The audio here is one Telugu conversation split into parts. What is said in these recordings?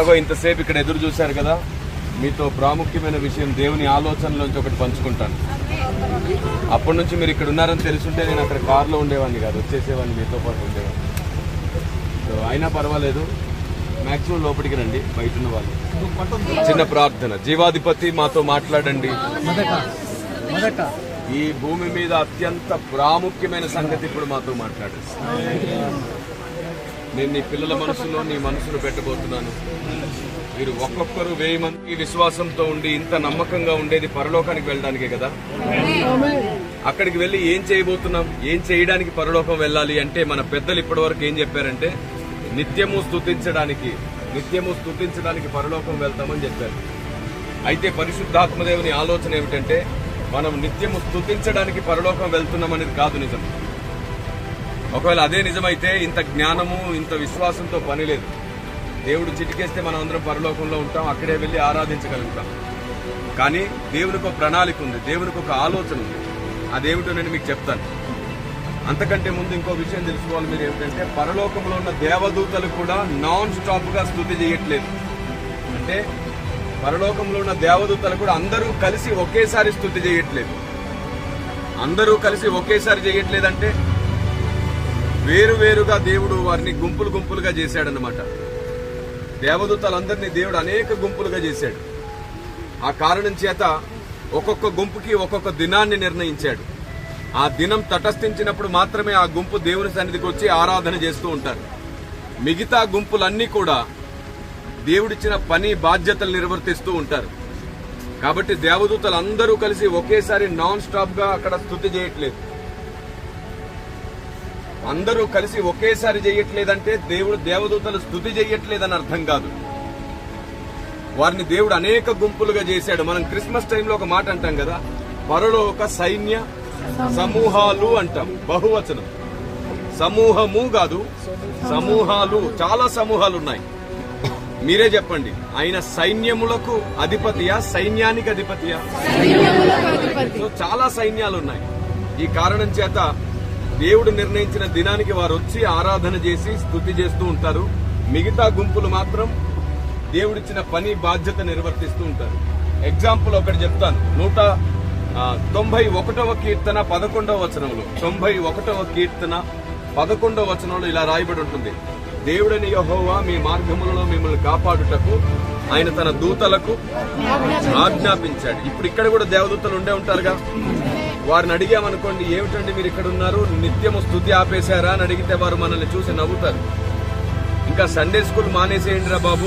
ఎలాగో ఇంతసేపు ఇక్కడ ఎదురు చూశారు కదా? మీతో ప్రాముఖ్యమైన విషయం దేవుని ఆలోచనలోంచి ఒకటి పంచుకుంటాను. అప్పటి నుంచి మీరు ఇక్కడ ఉన్నారని తెలుసుంటే నేను అక్కడ కారులో ఉండేవాడిని కాదు వచ్చేసేవాడిని మీతో పాటు ఉండేవాడిని. సో అయినా పర్వాలేదు. మాక్సిమం లోపలికి రండి బయట ఉన్న వాళ్ళు. చిన్న ప్రార్థన. జీవాధిపతి మాతో మాట్లాడండి. ఈ భూమి మీద అత్యంత ప్రాముఖ్యమైన సంగతి ఇప్పుడు మాతో మాట్లాడేసి నేను నీ పిల్లల మనసులో నీ మనసును పెట్టబోతున్నాను. మీరు ఒక్కొక్కరు వెయ్యి మంది విశ్వాసంతో ఉండి ఇంత నమ్మకంగా ఉండేది పరలోకానికి వెళ్ళడానికే కదా? అక్కడికి వెళ్ళి ఏం చేయబోతున్నాం? ఏం చేయడానికి పరలోకం వెళ్ళాలి అంటే మన పెద్దలు ఇప్పటివరకు ఏం చెప్పారంటే నిత్యము స్థుతించడానికి నిత్యము స్థుతించడానికి పరలోకం వెళ్తామని చెప్పారు. అయితే పరిశుద్ధాత్మదేవుని ఆలోచన ఏమిటంటే మనం నిత్యము స్థుతించడానికి పరలోకం వెళ్తున్నాం అనేది కాదు నిజం. ఒకవేళ అదే నిజమైతే ఇంత జ్ఞానము ఇంత విశ్వాసంతో పని లేదు. దేవుడు చిటికేస్తే మనం అందరం పరలోకంలో ఉంటాం అక్కడే వెళ్ళి ఆరాధించగలుగుతాం. కానీ దేవునికి ఒక ప్రణాళిక ఉంది దేవునికి ఒక ఆలోచన ఉంది. అదేమిటో నేను మీకు చెప్తాను. అంతకంటే ముందు ఇంకో విషయం తెలుసుకోవాలి మీరు ఏమిటంటే పరలోకంలో ఉన్న దేవదూతలు కూడా నాన్ స్టాప్గా స్థుతి చేయట్లేదు. అంటే పరలోకంలో ఉన్న దేవదూతలు కూడా అందరూ కలిసి ఒకేసారి స్థుతి చేయట్లేదు. అందరూ కలిసి ఒకేసారి చేయట్లేదంటే వేరు వేరుగా దేవుడు వారిని గుంపులు గుంపులుగా చేశాడనమాట దేవదూతలందరినీ దేవుడు అనేక గుంపులుగా చేశాడు. ఆ కారణం చేత ఒక్కొక్క గుంపుకి ఒక్కొక్క దినాన్ని నిర్ణయించాడు. ఆ దినం తటస్థించినప్పుడు మాత్రమే ఆ గుంపు దేవుని సన్నిధికి వచ్చి ఆరాధన చేస్తూ ఉంటారు. మిగతా గుంపులన్నీ కూడా దేవుడిచ్చిన పని బాధ్యతలు నిర్వర్తిస్తూ ఉంటారు. కాబట్టి దేవదూతలు అందరూ కలిసి ఒకేసారి నాన్ స్టాప్గా అక్కడ స్థుతి చేయట్లేదు. అందరూ కలిసి ఒకేసారి చేయట్లేదంటే దేవుడు దేవదూతలు స్థుతి చేయట్లేదని అర్థం కాదు. వారిని దేవుడు అనేక గుంపులుగా చేశాడు మనం క్రిస్మస్ టైంలో ఒక మాట అంటాం కదా పరలోక సైన్య సమూహాలు అంటాం. బహువచనం. సమూహము కాదు సమూహాలు. చాలా సమూహాలు ఉన్నాయి మీరే చెప్పండి ఆయన సైన్యములకు అధిపతియా సైన్యానికి అధిపతియా? చాలా సైన్యాలు ఉన్నాయి ఈ కారణం చేత దేవుడు నిర్ణయించిన దినానికి వారు వచ్చి ఆరాధన చేసి స్థుతి చేస్తూ ఉంటారు. మిగతా గుంపులు మాత్రం దేవుడిచ్చిన పని బాధ్యత నిర్వర్తిస్తూ ఉంటారు. ఎగ్జాంపుల్ ఒకటి చెప్తాను. నూట తొంభై ఒకటవ కీర్తన పదకొండవ వచనంలో. తొంభై ఒకటవ కీర్తన పదకొండవ వచనంలో ఇలా రాయబడి ఉంటుంది. దేవుడని యహోవా మీ మార్గములలో మిమ్మల్ని కాపాడుటకు ఆయన తన దూతలకు ఆజ్ఞాపించాడు. ఇప్పుడు ఇక్కడ కూడా దేవదూతలు ఉండే ఉంటారుగా. వారిని అడిగామనుకోండి ఏమిటండి మీరు ఇక్కడ ఉన్నారు? నిత్యము స్థుతి ఆపేశారా? అని అడిగితే వారు మనల్ని చూసి నవ్వుతారు. ఇంకా సండే స్కూల్ మానేసేయండి రా బాబు.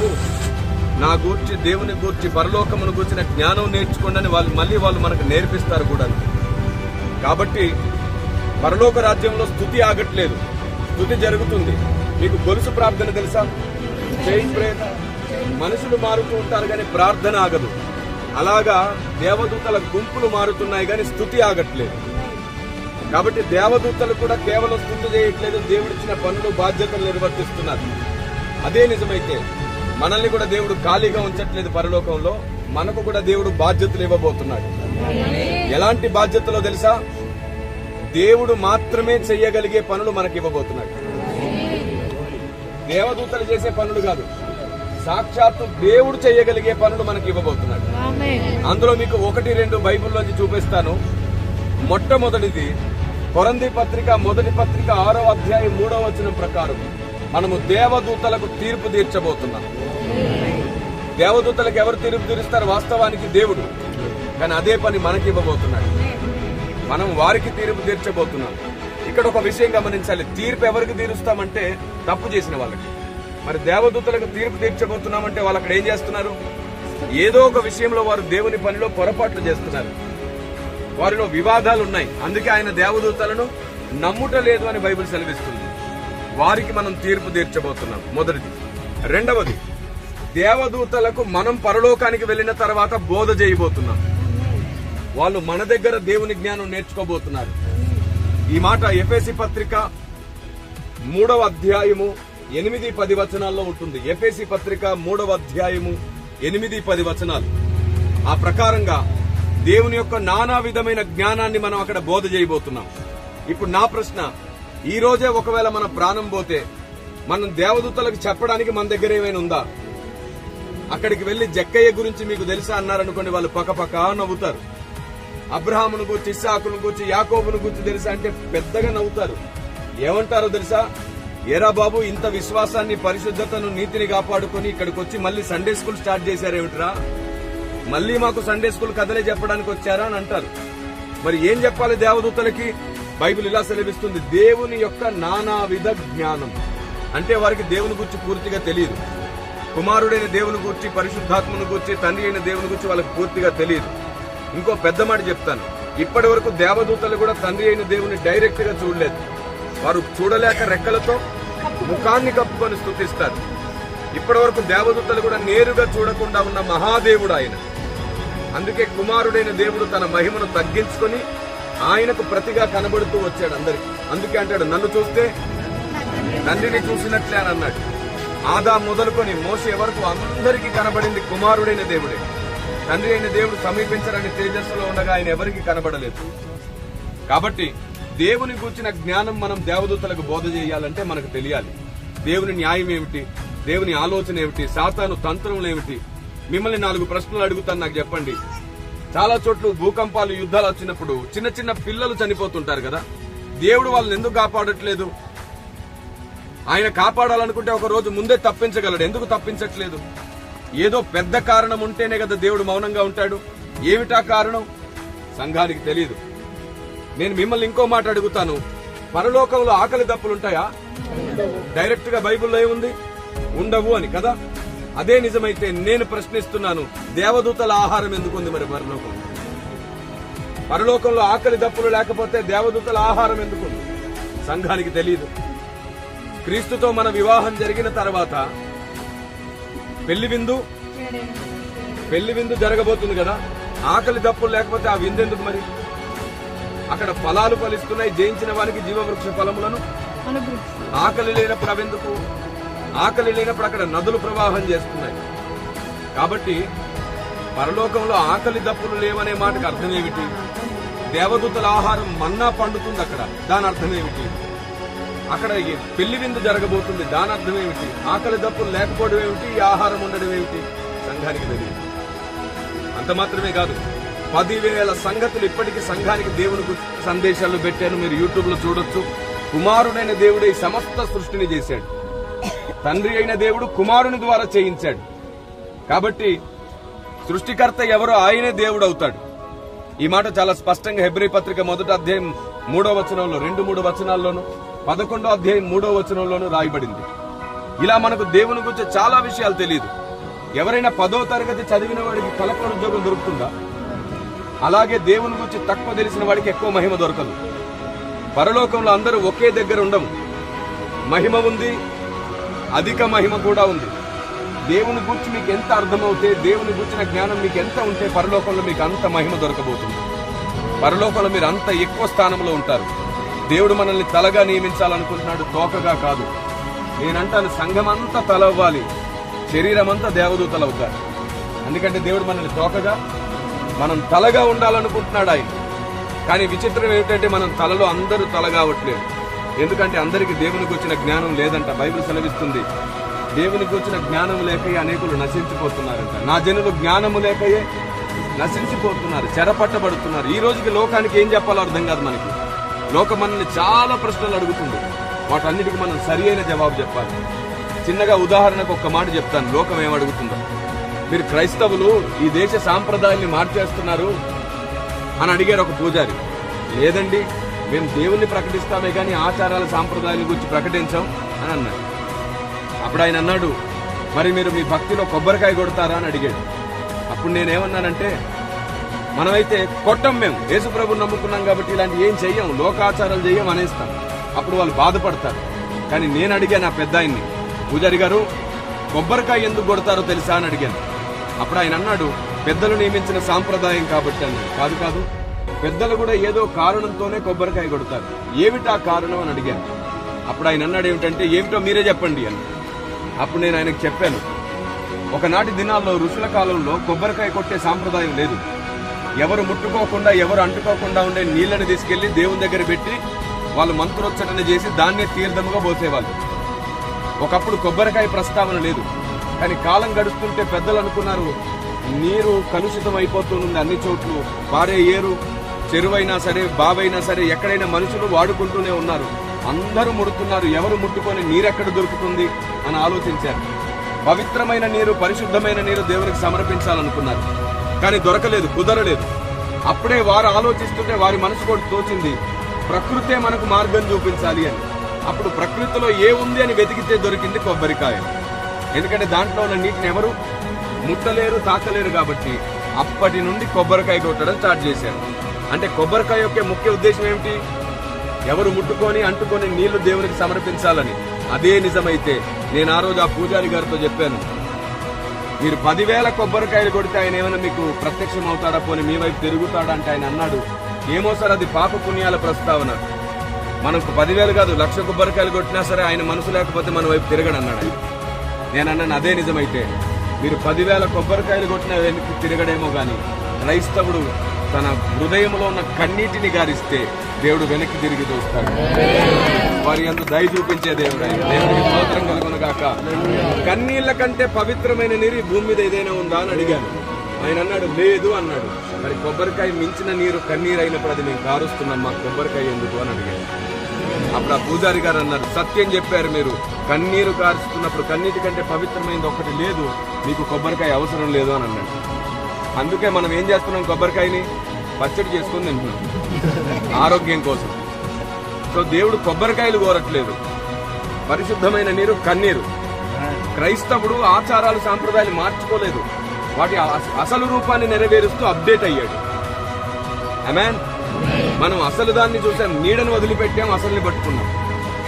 నా గూర్చి దేవుని గూర్చి పరలోకమును గూర్చిన జ్ఞానం నేర్చుకోండి వాళ్ళు మళ్ళీ వాళ్ళు మనకు నేర్పిస్తారు కూడా. కాబట్టి పరలోక రాజ్యంలో స్థుతి ఆగట్లేదు. స్థుతి జరుగుతుంది. మీకు గొలుసు ప్రార్థన తెలుసా? చేయి ప్రేత మనుషులు మారుతూ ఉంటారు కానీ ప్రార్థన ఆగదు. అలాగా దేవదూతల గుంపులు మారుతున్నాయి కానీ స్థుతి ఆగట్లేదు. కాబట్టి దేవదూతలు కూడా కేవలం స్థుతి చేయట్లేదు దేవుడిచ్చిన పనులు బాధ్యతలు నిర్వర్తిస్తున్నారు. అదే నిజమైతే మనల్ని కూడా దేవుడు ఖాళీగా ఉంచట్లేదు పరలోకంలో మనకు కూడా దేవుడు బాధ్యతలు ఇవ్వబోతున్నాడు. ఎలాంటి బాధ్యతలో తెలుసా? దేవుడు మాత్రమే చెయ్యగలిగే పనులు మనకి ఇవ్వబోతున్నాడు. దేవదూతలు చేసే పనులు కాదు సాక్షాత్తు దేవుడు చేయగలిగే పనులు మనకి ఇవ్వబోతున్నాడు. అందులో మీకు ఒకటి రెండు బైబిల్లోంచి చూపిస్తాను. మొట్టమొదటిది కొరంది పత్రిక మొదటి పత్రిక ఆరో అధ్యాయం మూడో వచనం ప్రకారం మనము దేవదూతలకు తీర్పు తీర్చబోతున్నాం. దేవదూతలకు ఎవరు తీర్పు తీరుస్తారు? వాస్తవానికి దేవుడు. కానీ అదే పని మనకి ఇవ్వబోతున్నాడు. మనం వారికి తీర్పు తీర్చబోతున్నాం. ఇక్కడ ఒక విషయం గమనించాలి. తీర్పు ఎవరికి తీరుస్తామంటే తప్పు చేసిన వాళ్ళకి. మరి దేవదూతలకు తీర్పు తీర్చబోతున్నామంటే వాళ్ళు అక్కడ ఏం చేస్తున్నారు? ఏదో ఒక విషయంలో వారు దేవుని పనిలో పొరపాట్లు చేస్తున్నారు. వారిలో వివాదాలు ఉన్నాయి అందుకే ఆయన దేవదూతలను నమ్ముట లేదు అని బైబిల్ సెలవిస్తుంది. వారికి మనం తీర్పు తీర్చబోతున్నాం. మొదటిది. రెండవది. దేవదూతలకు మనం పరలోకానికి వెళ్ళిన తర్వాత బోధ చేయబోతున్నాం. వాళ్ళు మన దగ్గర దేవుని జ్ఞానం నేర్చుకోబోతున్నారు. ఈ మాట ఎఫేసి పత్రిక మూడవ అధ్యాయము ఎనిమిది పది వచనాల్లో ఉంటుంది. ఎఫేసి పత్రిక మూడవ అధ్యాయము ఎనిమిది పది వచనాలు. ఆ ప్రకారంగా దేవుని యొక్క నానా విధమైన జ్ఞానాన్ని మనం అక్కడ బోధ చేయబోతున్నాం. ఇప్పుడు నా ప్రశ్న ఈ రోజే ఒకవేళ మన ప్రాణం పోతే మనం దేవదూతలకు చెప్పడానికి మన దగ్గర ఏమైనా ఉందా? అక్కడికి వెళ్ళి జక్కయ్య గురించి మీకు తెలుసా అన్నారనుకోండి వాళ్ళు పక్కపక్క నవ్వుతారు. అబ్రహామును గురించి ఇస్సాకును గురించి యాకోబును గురించి తెలుసా అంటే పెద్దగా నవ్వుతారు. ఏమంటారో తెలుసా? ఏరా బాబు ఇంత విశ్వాసాన్ని పరిశుద్ధతను నీతిని కాపాడుకొని ఇక్కడికి వచ్చి మళ్ళీ సండే స్కూల్ స్టార్ట్ చేశారేమిట్రా మళ్ళీ మాకు సండే స్కూల్ కథలే చెప్పడానికి వచ్చారా అని అంటారు. మరి ఏం చెప్పాలి దేవదూతలకి? బైబిల్ ఇలా సెలవిస్తుంది దేవుని యొక్క నానావిధ జ్ఞానం. అంటే వారికి దేవుని గురించి పూర్తిగా తెలియదు. కుమారుడైన దేవుని గురించి పరిశుద్ధాత్మను గురించి తండ్రి అయిన దేవుని గురించి వాళ్ళకి పూర్తిగా తెలియదు. ఇంకో పెద్ద మాట చెప్తాను. ఇప్పటి వరకు దేవదూతలు కూడా తండ్రి అయిన దేవుని డైరెక్ట్గా చూడలేదు. వారు చూడలేక రెక్కలతో ముఖాన్ని కప్పుకొని స్థుతిస్తారు ఇప్పటి వరకు దేవదూతలు కూడా నేరుగా చూడకుండా ఉన్న మహాదేవుడు ఆయన. అందుకే కుమారుడైన దేవుడు తన మహిమను తగ్గించుకొని ఆయనకు ప్రతిగా కనబడుతూ వచ్చాడు అందరికి అందుకే అంటాడు నన్ను చూస్తే తండ్రిని చూసినట్లే అని అన్నాడు. ఆదా మొదలుకొని మోసే వరకు అందరికీ కనబడింది కుమారుడైన దేవుడే. తండ్రి అయిన దేవుడు సమీపించరని తేజస్సులో ఉండగా ఆయన ఎవరికి కనబడలేదు. కాబట్టి దేవుని గురించిన జ్ఞానం మనం దేవదూతలకు బోధ చేయాలంటే మనకు తెలియాలి. దేవుని న్యాయం ఏమిటి? దేవుని ఆలోచన ఏమిటి? సాతాను తంత్రములు ఏమిటి? మిమ్మల్ని నాలుగు ప్రశ్నలు అడుగుతాను నాకు చెప్పండి. చాలా చోట్ల భూకంపాలు యుద్ధాలు వచ్చినప్పుడు చిన్న చిన్న పిల్లలు చనిపోతుంటారు కదా? దేవుడు వాళ్ళని ఎందుకు కాపాడట్లేదు? ఆయన కాపాడాలనుకుంటే ఒక రోజు ముందే తప్పించగలడు. ఎందుకు తప్పించట్లేదు? ఏదో పెద్ద కారణం ఉంటేనే కదా దేవుడు మౌనంగా ఉంటాడు. ఏమిటా కారణం? సంఘానికి తెలియదు నేను మిమ్మల్ని ఇంకో మాట అడుగుతాను. పరలోకంలో ఆకలి దప్పులుంటాయా? డైరెక్ట్గా బైబిల్లో ఏముంది? ఉండవు అని కదా? అదే నిజమైతే నేను ప్రశ్నిస్తున్నాను దేవదూతల ఆహారం ఎందుకు ఉంది మరి పరలోకం? పరలోకంలో ఆకలి దప్పులు లేకపోతే దేవదూతల ఆహారం ఎందుకు ఉంది? సంఘానికి తెలియదు క్రీస్తుతో మన వివాహం జరిగిన తర్వాత పెళ్ళి విందు? పెళ్ళి విందు జరగబోతుంది కదా? ఆకలి దప్పులు లేకపోతే ఆ విందు ఎందుకు మరి? అక్కడ ఫలాలు ఫలిస్తున్నాయి జయించిన వారికి జీవవృక్ష ఫలములను. ఆకలి లేనప్పుడు అవెందుకు ఆకలి లేనప్పుడు అక్కడ నదులు ప్రవాహం చేస్తున్నాయి. కాబట్టి పరలోకంలో ఆకలి దప్పులు లేవనే మాటకు అర్థం ఏమిటి దేవదూతల ఆహారం మన్నా పండుతుంది అక్కడ దాని అర్థం ఏమిటి అక్కడ ఈ పెళ్ళి విందు జరగబోతుంది దాని అర్థం ఏమిటి ఆకలి దప్పులు లేకపోవడం ఏమిటి? ఈ ఆహారం ఉండడం ఏమిటి? సంఘానికి తెలియదు. అంత మాత్రమే కాదు. పదివేల సంగతులు ఇప్పటికీ సంఘానికి దేవుని గురించి సందేశాలు పెట్టాను. మీరు యూట్యూబ్లో చూడొచ్చు. కుమారుడైన దేవుడే ఈ సమస్త సృష్టిని చేశాడు. తండ్రి అయిన దేవుడు కుమారుని ద్వారా చేయించాడు. కాబట్టి సృష్టికర్త ఎవరో ఆయనే దేవుడు అవుతాడు. ఈ మాట చాలా స్పష్టంగా హెబ్రి పత్రిక మొదటి అధ్యాయం మూడో వచనంలో రెండు మూడు వచనాల్లోనూ పదకొండో అధ్యాయం మూడో వచనంలోనూ రాయబడింది. ఇలా మనకు దేవుని గురించి చాలా విషయాలు తెలియదు. ఎవరైనా పదో తరగతి చదివిన వాడికి కలెక్టర్ ఉద్యోగం దొరుకుతుందా? అలాగే దేవుని గురించి తక్కువ తెలిసిన వాడికి ఎక్కువ మహిమ దొరకదు. పరలోకంలో అందరూ ఒకే దగ్గర ఉండము. మహిమ ఉంది అధిక మహిమ కూడా ఉంది. దేవుని గురించి మీకు ఎంత అర్థమవుతే దేవుని గురించిన జ్ఞానం మీకు ఎంత ఉంటే పరలోకంలో మీకు అంత మహిమ దొరకబోతుంది. పరలోకంలో మీరు అంత ఎక్కువ స్థానంలో ఉంటారు. దేవుడు మనల్ని తలగా నియమించాలనుకుంటున్నాడు తోకగా కాదు. నేనంటాను సంఘం అంతా తల అవ్వాలి శరీరం అంతా దేవదూతలు అవుతారు ఎందుకంటే దేవుడు మనల్ని తోకగా మనం తలగా ఉండాలనుకుంటున్నాడు ఆయన. కానీ విచిత్రం ఏమిటంటే మనం తలలో అందరూ తల కావట్లేదు ఎందుకంటే అందరికీ దేవునికి వచ్చిన జ్ఞానం లేదంట. బైబిల్ సెలవిస్తుంది దేవునికి వచ్చిన జ్ఞానం లేకయే అనేకులు నశించిపోతున్నారంట. నా జనులు జ్ఞానము లేకయే నశించిపోతున్నారు చెరపట్టబడుతున్నారు. ఈ రోజుకి లోకానికి ఏం చెప్పాలో అర్థం కాదు మనకి. లోకం మనల్ని చాలా ప్రశ్నలు అడుగుతుంది. వాటన్నిటికీ మనం సరి అయిన జవాబు చెప్పాలి. చిన్నగా ఉదాహరణకు ఒక్క మాట చెప్తాను. లోకం ఏమడుగుతుందో మీరు క్రైస్తవులు ఈ దేశ సాంప్రదాయాల్ని మార్చేస్తున్నారు అని అడిగారు ఒక పూజారి. లేదండి మేము దేవుణ్ణి ప్రకటిస్తామే కానీ ఆచారాల సాంప్రదాయాల గురించి ప్రకటించాం అని అన్నారు. అప్పుడు ఆయన అన్నాడు మరి మీరు మీ భక్తిలో కొబ్బరికాయ కొడతారా? అని అడిగాడు. అప్పుడు నేనేమన్నానంటే మనమైతే కొట్టం మేము. యేసుప్రభు నమ్ముకున్నాం కాబట్టి ఇలాంటి ఏం చెయ్యం లోకాచారాలు చెయ్యం అనేస్తాం. అప్పుడు వాళ్ళు బాధపడతారు. కానీ నేను అడిగాను ఆ పెద్ద ఆయన్ని పూజారి గారు కొబ్బరికాయ ఎందుకు కొడతారో తెలుసా? అని అడిగాను. అప్పుడు ఆయన అన్నాడు పెద్దలు నియమించిన సాంప్రదాయం కాబట్టి అన్నాడు. కాదు కాదు. పెద్దలు కూడా ఏదో కారణంతోనే కొబ్బరికాయ కొడతారు. ఏమిటా కారణం? అని అడిగాను. అప్పుడు ఆయన అన్నాడు ఏమిటంటే ఏమిటో మీరే చెప్పండి అని అప్పుడు నేను ఆయనకు చెప్పాను ఒకనాటి దినాల్లో ఋషుల కాలంలో కొబ్బరికాయ కొట్టే సాంప్రదాయం లేదు. ఎవరు ముట్టుకోకుండా ఎవరు అంటుకోకుండా ఉండే నీళ్ళను తీసుకెళ్ళి దేవుని దగ్గర పెట్టి వాళ్ళు మంత్రోచ్చటన చేసి దాన్నే తీర్థముగా పోసేవాళ్ళు. ఒకప్పుడు కొబ్బరికాయ ప్రస్తావన లేదు. కానీ కాలం గడుస్తుంటే పెద్దలు అనుకున్నారు. నీరు కలుషితం అయిపోతుంది అన్ని చోట్లు. పారే ఏరు చెరువైనా సరే బావైనా సరే ఎక్కడైనా మనుషులు వాడుకుంటూనే ఉన్నారు. అందరూ ముడుతున్నారు. ఎవరు ముట్టుకొని నీరెక్కడ దొరుకుతుంది అని ఆలోచించారు. పవిత్రమైన నీరు పరిశుద్ధమైన నీరు దేవునికి సమర్పించాలనుకున్నారు. కానీ దొరకలేదు కుదరలేదు. అప్పుడే వారు ఆలోచిస్తుంటే వారి మనసు కూడా తోచింది ప్రకృతే మనకు మార్గం చూపించాలి అని. అప్పుడు ప్రకృతిలో ఏ ఉంది అని వెతికితే దొరికింది కొబ్బరికాయ ఎందుకంటే దాంట్లో ఉన్న నీటిని ఎవరు ముట్టలేరు తాకలేరు కాబట్టి అప్పటి నుండి కొబ్బరికాయ కొట్టడం స్టార్ట్ చేశారు. అంటే కొబ్బరికాయ యొక్క ముఖ్య ఉద్దేశం ఏమిటి? ఎవరు ముట్టుకొని అంటుకొని నీళ్ళు దేవునికి సమర్పించాలని. అదే నిజమైతే నేను ఆ రోజు ఆ పూజారి గారితో చెప్పాను. మీరు పదివేల కొబ్బరికాయలు కొడితే ఆయన ఏమైనా మీకు ప్రత్యక్షం అవుతాడా? పోనీ మీ వైపు తిరుగుతాడా అంటే ఆయన అన్నాడు ఏమో సార్ అది పాప పుణ్యాల ప్రస్తావన. మనకు పదివేలు కాదు లక్ష కొబ్బరికాయలు కొట్టినా సరే ఆయన మనసు లేకపోతే మన వైపు తిరగడు అన్నాడు నేనన్నాను అదే నిజమైతే. మీరు పదివేల కొబ్బరికాయలు కొట్టిన వెనక్కి తిరగడేమో కానీ క్రైస్తవుడు తన హృదయంలో ఉన్న కన్నీటిని గారిస్తే దేవుడు వెనక్కి తిరిగి చూస్తాడు. వారి అందు దయ చూపించే దేవుడు ఆయన. దేవుడికి స్తోత్రం కలుగును గాక కన్నీళ్ళ కంటే పవిత్రమైన నీరు భూమి మీద ఏదైనా ఉందా అని అడిగాను. ఆయన అన్నాడు లేదు అన్నాడు. మరి కొబ్బరికాయ మించిన నీరు కన్నీరు అయినప్పుడు అది మేము కారుస్తున్నాం మా కొబ్బరికాయ ఎందుకు అని అడిగాను అప్పుడు ఆ పూజారి గారు అన్నారు సత్యం చెప్పారు మీరు. కన్నీరు కారుస్తున్నప్పుడు కన్నీటి కంటే పవిత్రమైనది ఒకటి లేదు. మీకు కొబ్బరికాయ అవసరం లేదు అని అన్నాడు. అందుకే మనం ఏం చేస్తున్నాం కొబ్బరికాయని? పచ్చడి చేసుకుని తింటున్నాం. ఆరోగ్యం కోసం. సో దేవుడు కొబ్బరికాయలు కోరట్లేదు. పరిశుద్ధమైన నీరు కన్నీరు. క్రైస్తవుడు ఆచారాలు సాంప్రదాయాలు మార్చుకోలేదు. వాటి అస- అసలు రూపాన్ని నెరవేరుస్తూ అప్డేట్ అయ్యాడు. అమెన్ మనం అసలు దాన్ని చూసాం. నీడను వదిలిపెట్టాం అసలుని పట్టుకున్నాం.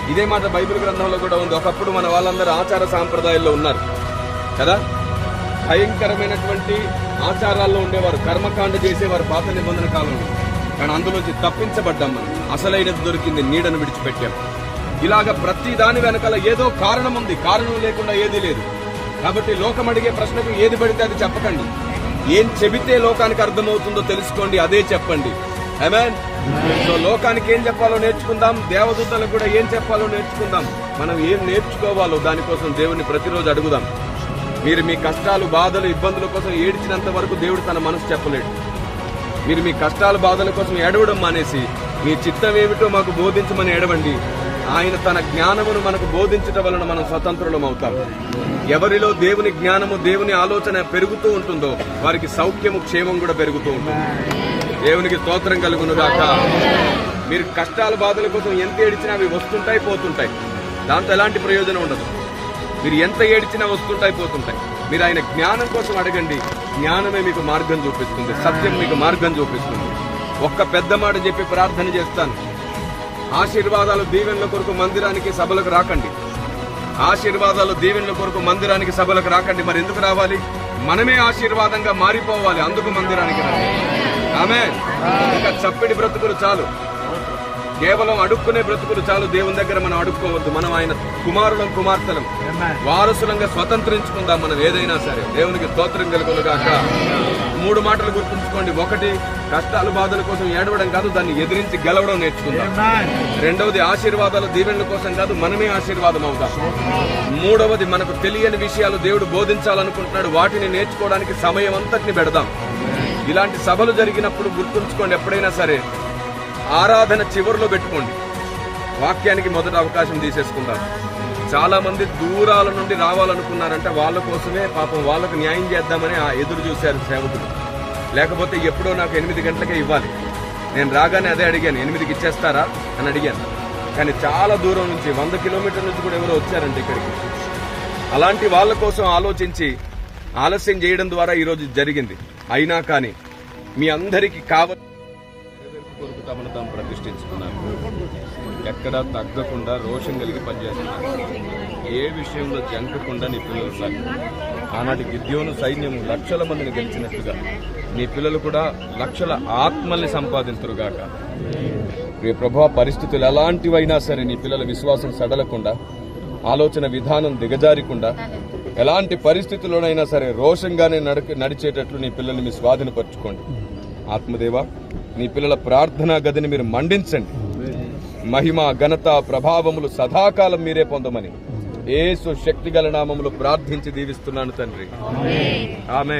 ఇదే మాట బైబిల్ గ్రంథంలో కూడా ఉంది. ఒకప్పుడు మన వాళ్ళందరూ ఆచార సాంప్రదాయాల్లో ఉన్నారు. కదా? భయంకరమైనటువంటి ఆచారాల్లో ఉండేవారు. కర్మకాండ చేసేవారు పాత నిబంధన కాలంలో. కానీ అందులోంచి తప్పించబడ్డాం మనం. అసలైనది దొరికింది నీడను విడిచిపెట్టాం. ఇలాగ ప్రతి దాని వెనకాల ఏదో కారణం ఉంది. కారణం లేకుండా ఏదీ లేదు. కాబట్టి లోకం అడిగే ప్రశ్నకు ఏది పడితే అది చెప్పకండి. ఏం చెబితే లోకానికి అర్థమవుతుందో తెలుసుకోండి అదే చెప్పండి. ఆమేన్ సో లోకానికి ఏం చెప్పాలో నేర్చుకుందాం దేవదూతలకు కూడా ఏం చెప్పాలో నేర్చుకుందాం. మనం ఏం నేర్చుకోవాలో దానికోసం దేవుని ప్రతిరోజు అడుగుదాం. మీరు మీ కష్టాలు బాధలు ఇబ్బందుల కోసం ఏడ్చినంత వరకు దేవుడు తన మనసు చెప్పలేడు. మీరు మీ కష్టాలు బాధల కోసం ఏడవడం మానేసి మీ చిత్తం ఏమిటో మాకు బోధించమని ఏడవండి. ఆయన తన జ్ఞానమును మనకు బోధించటం వలన మనం స్వతంత్రులం అవుతాం. ఎవరిలో దేవుని జ్ఞానము దేవుని ఆలోచన పెరుగుతూ ఉంటుందో వారికి సౌఖ్యము క్షేమం కూడా పెరుగుతూ ఉంటుంది. దేవునికి స్తోత్రం కలుగును గాక మీరు కష్టాల బాధల కోసం ఎంత ఏడిచినా అవి వస్తుంటాయి పోతుంటాయి. దాంతో ఎలాంటి ప్రయోజనం ఉండదు. మీరు ఎంత ఏడిచినా వస్తుంటాయి పోతుంటాయి. మీరు ఆయన జ్ఞానం కోసం అడగండి. జ్ఞానమే మీకు మార్గం చూపిస్తుంది. సత్యం మీకు మార్గం చూపిస్తుంది. ఒక్క పెద్ద మాట చెప్పి ప్రార్థన చేస్తాను. ఆశీర్వాదాలు దీవెనల కొరకు మందిరానికి సభలకు రాకండి. ఆశీర్వాదాలు దీవెనల కొరకు మందిరానికి సభలకు రాకండి. మరి ఎందుకు రావాలి? మనమే ఆశీర్వాదంగా మారిపోవాలి. అందుకు మందిరానికి రావాలి. ఆమె ఇంకా చప్పిడి బ్రతుకులు చాలు. కేవలం అడుక్కునే బ్రతుకులు చాలు. దేవుని దగ్గర మనం అడుక్కోవద్దు. మనం ఆయన కుమారులం కుమార్తెలం. వారసులంగా స్వతంత్రించుకుందాం మనం ఏదైనా సరే. దేవునికి స్తోత్రం కలుగునుగాక. మూడు మాటలు గుర్తుంచుకోండి. ఒకటి కష్టాలు బాధల కోసం ఏడవడం కాదు. దాన్ని ఎదిరించి గెలవడం నేర్చుకుందాం. రెండవది ఆశీర్వాదాలు దీవెనల కోసం కాదు. మనమే ఆశీర్వాదం అవుదాం. మూడవది మనకు తెలియని విషయాలు దేవుడు బోధించాలనుకుంటున్నాడు. వాటిని నేర్చుకోవడానికి సమయం అంతటిని పెడదాం. ఇలాంటి సభలు జరిగినప్పుడు గుర్తుంచుకోండి ఎప్పుడైనా సరే. ఆరాధన చివరిలో పెట్టుకోండి. వాక్యానికి మొదట అవకాశం తీసేసుకుందాం. చాలా మంది దూరాల నుండి రావాలనుకున్నారంటే వాళ్ళ కోసమే పాపం వాళ్ళకు న్యాయం చేద్దామని ఆ ఎదురు చూశారు సేవకులు. లేకపోతే ఎప్పుడో నాకు ఎనిమిది గంటలకే ఇవ్వాలి. నేను రాగానే అదే అడిగాను ఎనిమిదికి ఇచ్చేస్తారా అని అడిగాను. కానీ చాలా దూరం నుంచి వంద కిలోమీటర్ల నుంచి కూడా ఎవరో వచ్చారండి ఇక్కడికి. అలాంటి వాళ్ళ కోసం ఆలోచించి ఆలస్యం చేయడం ద్వారా ఈరోజు జరిగింది. అయినా కానీ మీ అందరికీ కావ కొరకు తమను తాము ప్రతిష్ఠించుకున్నారు ఎక్కడా తగ్గకుండా రోషం కలిగి పనిచేస్తున్నారు ఏ విషయంలో జంకకుండా నీ పిల్లలు సార్ ఆనాటి గిద్యోను సైన్యం లక్షల మందిని గెలిచినట్లుగా నీ పిల్లలు కూడా లక్షల ఆత్మల్ని సంపాదించరుగాక రే ప్రభా పరిస్థితులు ఎలాంటివైనా సరే నీ పిల్లల విశ్వాసం సడలకుండా ఆలోచన విధానం దిగజారికుండా ఎలాంటి పరిస్థితుల్లోనైనా సరే రోషంగానే నడక నడిచేటట్లు నీ పిల్లల్ని మీ స్వాధీనపరచుకోండి. ఆత్మదేవ నీ పిల్లల ప్రార్థనా గదిని మీరు మండించండి. మహిమ ఘనత ప్రభావములు సదాకాలం మీరే పొందమని యేసు శక్తిగల నామములో ప్రార్థించి దీవిస్తున్నాను తండ్రి. ఆమె